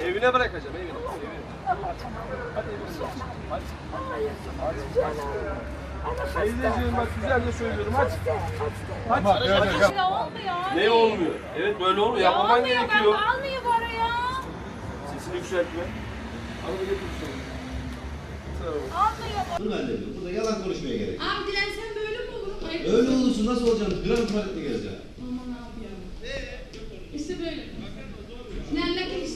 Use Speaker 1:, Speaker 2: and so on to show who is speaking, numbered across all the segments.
Speaker 1: Evine bırakacağım evine. evine. Hadi evine. Hadi. Teyzeciğim bak güzelce söylüyorum hadi. Hadi. hadi.
Speaker 2: Ya olmuyor abi.
Speaker 1: Ne olmuyor? Evet böyle olmuyor.
Speaker 2: Ya
Speaker 1: Yapmaman
Speaker 2: olmuyor ben
Speaker 1: gerekiyor.
Speaker 2: almıyor para ya.
Speaker 1: Sesini yükseltme. Al da getir şunu.
Speaker 2: Almıyor.
Speaker 3: Burada yalan konuşmaya gerek. yok.
Speaker 4: Abi dilensen böyle mi olur?
Speaker 3: Öyle olursun nasıl olacaksın? Gram tuvaletle geleceksin.
Speaker 4: Aman abi ya. İşte böyle.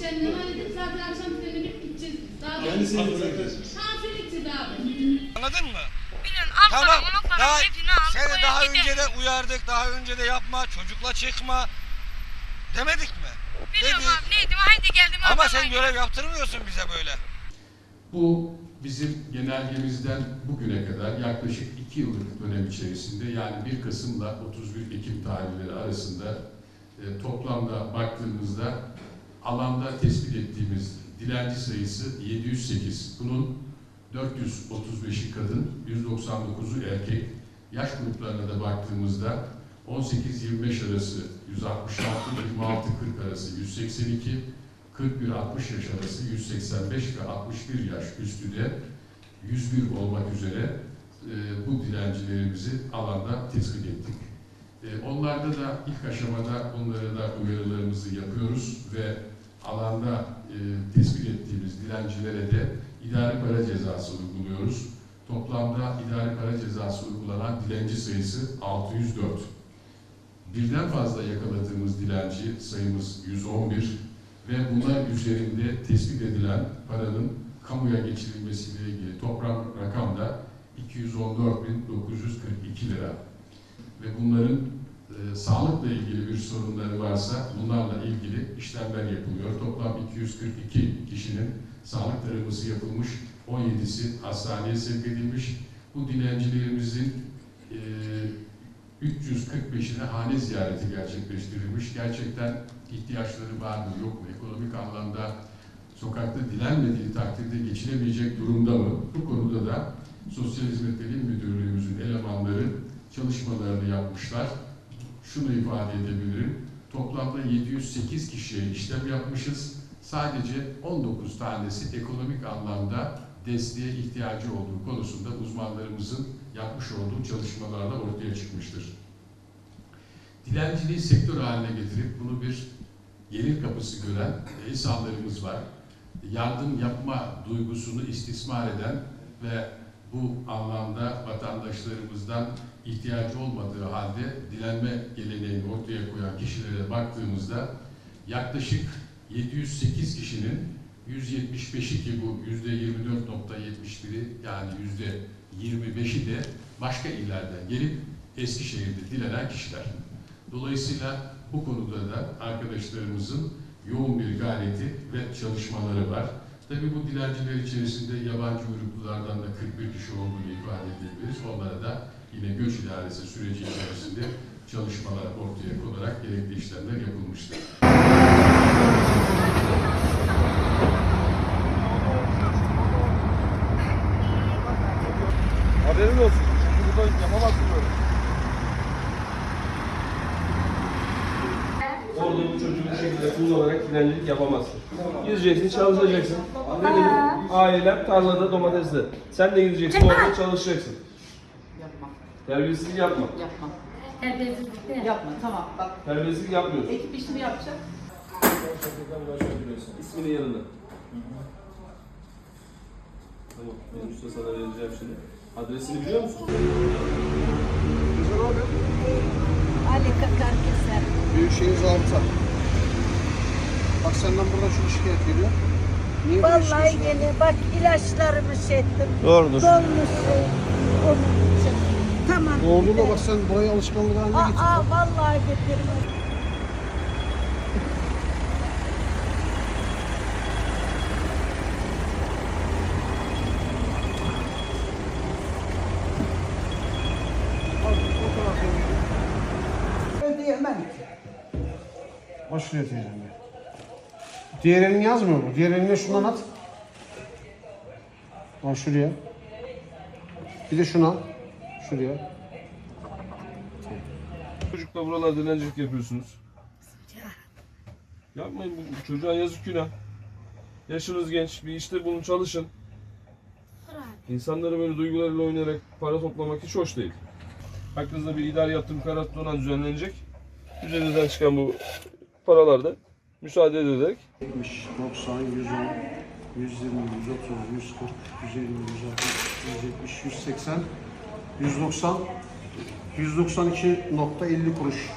Speaker 4: İşlerinden halledip zaten akşam trenine binip gideceğiz. Daha da...
Speaker 3: Kendisini bırakır.
Speaker 4: Ha Felix'e abi.
Speaker 5: Anladın mı?
Speaker 6: Bilin al
Speaker 5: Tamam. Daha,
Speaker 6: al.
Speaker 5: seni daha
Speaker 6: gidelim.
Speaker 5: önce de uyardık. Daha önce de yapma. Çocukla çıkma. Demedik mi?
Speaker 6: Biliyorum
Speaker 5: Dedik.
Speaker 6: abi neydim haydi geldim.
Speaker 5: Ama sen
Speaker 6: bana.
Speaker 5: görev yaptırmıyorsun bize böyle.
Speaker 7: Bu bizim genelgemizden bugüne kadar yaklaşık iki yıllık dönem içerisinde yani 1 Kasım'la 31 Ekim tarihleri arasında e, toplamda baktığımızda alanda tespit ettiğimiz dilenci sayısı 708. Bunun 435'i kadın, 199'u erkek. Yaş gruplarına da baktığımızda 18-25 arası 166, 26-40 arası 182, 41-60 yaş arası 185 ve 61 yaş üstü de 101 olmak üzere e, bu dilencilerimizi alanda tespit ettik. E, onlarda da ilk aşamada onlara da uyarılarımızı yapıyoruz ve alanda e, tespit ettiğimiz dilencilere de idari para cezası uyguluyoruz. Toplamda idari para cezası uygulanan dilenci sayısı 604. Birden fazla yakaladığımız dilenci sayımız 111 ve bunlar üzerinde tespit edilen paranın kamuya geçirilmesiyle ilgili toplam rakam da 214.942 lira. Ve bunların e, sağlıkla ilgili bir sorunları varsa bunlarla ilgili işlemler yapılıyor. Toplam 242 kişinin sağlık taraması yapılmış, 17'si hastaneye sevk edilmiş. Bu dilencilerimizin e, 345'ine hane ziyareti gerçekleştirilmiş. Gerçekten ihtiyaçları var mı yok mu? Ekonomik anlamda sokakta dilenmediği takdirde geçinemeyecek durumda mı? Bu konuda da Sosyal Hizmetler İl Müdürlüğümüzün elemanları çalışmalarını yapmışlar. Şunu ifade edebilirim. Toplamda 708 kişiye işlem yapmışız. Sadece 19 tanesi ekonomik anlamda desteğe ihtiyacı olduğu konusunda uzmanlarımızın yapmış olduğu çalışmalarla ortaya çıkmıştır. Dilenciliği sektör haline getirip bunu bir gelir kapısı gören insanlarımız var. Yardım yapma duygusunu istismar eden ve bu anlamda vatandaşlarımızdan ihtiyacı olmadığı halde dilenme geleneğini ortaya koyan kişilere baktığımızda yaklaşık 708 kişinin 175'i ki bu yüzde 24.71'i yani yüzde 25'i de başka illerden gelip Eskişehir'de dilenen kişiler. Dolayısıyla bu konuda da arkadaşlarımızın yoğun bir gayreti ve çalışmaları var. Tabii bu dilenciler içerisinde yabancı uyruklulardan da 41 kişi olduğunu ifade edebiliriz. Onlara da yine göç idaresi süreci içerisinde çalışmalar ortaya konarak gerekli işlemler yapılmıştır.
Speaker 1: Haberin olsun. Çünkü burada yapamazsın böyle. Orada bu çocuğu bu şekilde kullanarak dilencilik yapamazsın. Gideceksin, çalışacaksın. Ne dedim? Ailem tarlada domatesde. Sen de gideceksin, orada çalışacaksın.
Speaker 8: Yapma,
Speaker 1: Terbiyesizlik yapma.
Speaker 8: yapma.
Speaker 2: Terbiyesizlik de.
Speaker 8: Yapma, tamam. Bak,
Speaker 1: Terbiyesizlik yapmıyorsun.
Speaker 8: ekip işini yapacak.
Speaker 1: İsmini yanına. Tamam, benim usta sana vereceğim şimdi. Adresini biliyor musun?
Speaker 2: Ali Kakar keser.
Speaker 9: Büyükşehir zabıta. Senden burada şu şikayet geliyor. Niye böyle
Speaker 10: Vallahi
Speaker 9: işliyorsun?
Speaker 10: yine bak ilaçlarımı şey ettim.
Speaker 1: Doğrudur.
Speaker 10: Dolmuş şey. Onun için. Tamam.
Speaker 9: Oğluna bak sen buraya alışkanlık haline
Speaker 10: Aa,
Speaker 9: getirdin.
Speaker 10: aa vallahi getirmez. Ödeyemem ki.
Speaker 9: Başlıyor teyzem ya. Diğer elini yazmıyor mu? Diğer eline şundan at. Bak şuraya. Bir de şuna. Şuraya.
Speaker 1: Çocukla buralarda dilencilik yapıyorsunuz. Yapmayın bu çocuğa yazık günah. Yaşınız genç, bir işte bulun çalışın. İnsanları böyle duygularıyla oynayarak para toplamak hiç hoş değil. Hakkınızda bir idari yaptırım kararı tutunan düzenlenecek. Üzerinizden çıkan bu paralar da müsaade edilerek
Speaker 9: 70, 90, 110, 120, 130, 140, 150, 160, 170, 180, 190, 192.50 kuruş.